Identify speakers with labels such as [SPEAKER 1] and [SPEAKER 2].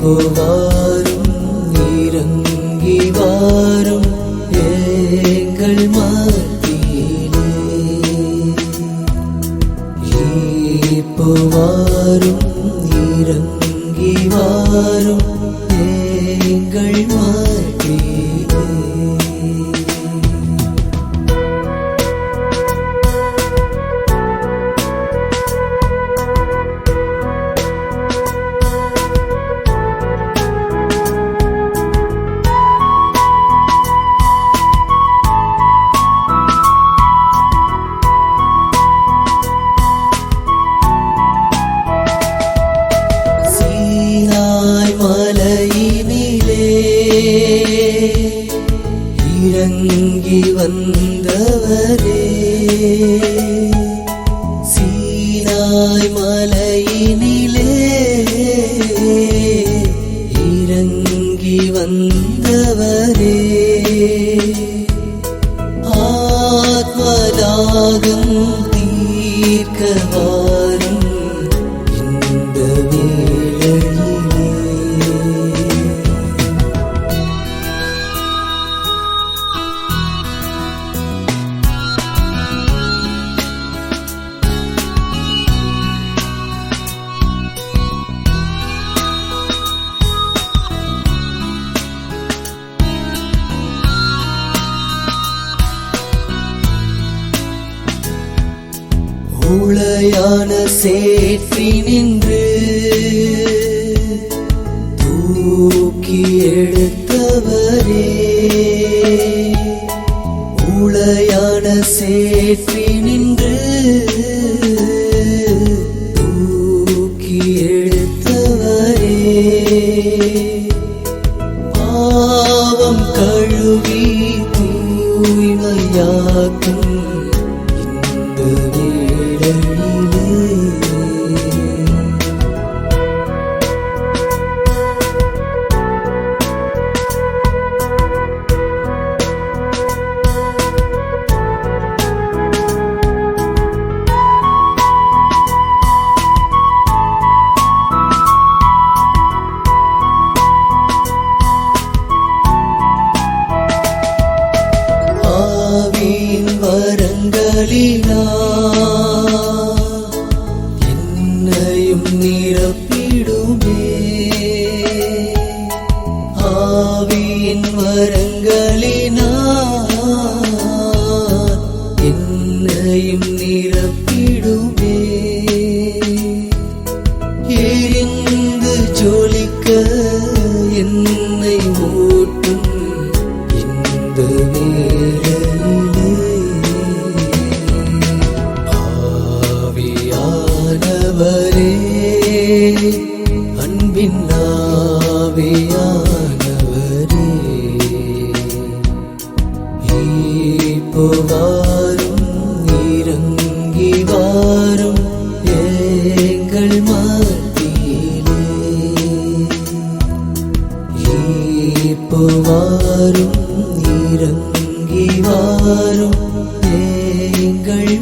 [SPEAKER 1] வாரும் இறங்கி வாரும் எங்கள் மாத்தியிலே. இப்போ வாரும் இறங்கி வாரும் எங்கள் மாத்தியிலே. இறங்கி வந்தவரே. சீனாய் மலையினிலே இறங்கி வந்தவரே. ஆத்மதாக உளையான சேற்றி நின்று தூக்கி எடுத்தவரே. உளையான சேற்றி நின்று தூக்கி எடுத்தவரே. பாவம் கழுவி தூய்மையாக்கும் வரங்களினா என்னையும் நிரப்பிடுமே. ஆவியின் வரங்கள் ஆவியானவரே ஈப்புவாரும் இறங்கி வாரும் எங்கள் மத்தியிலே. ஈப்புவாரும் இறங்கி வாரும் எங்கள்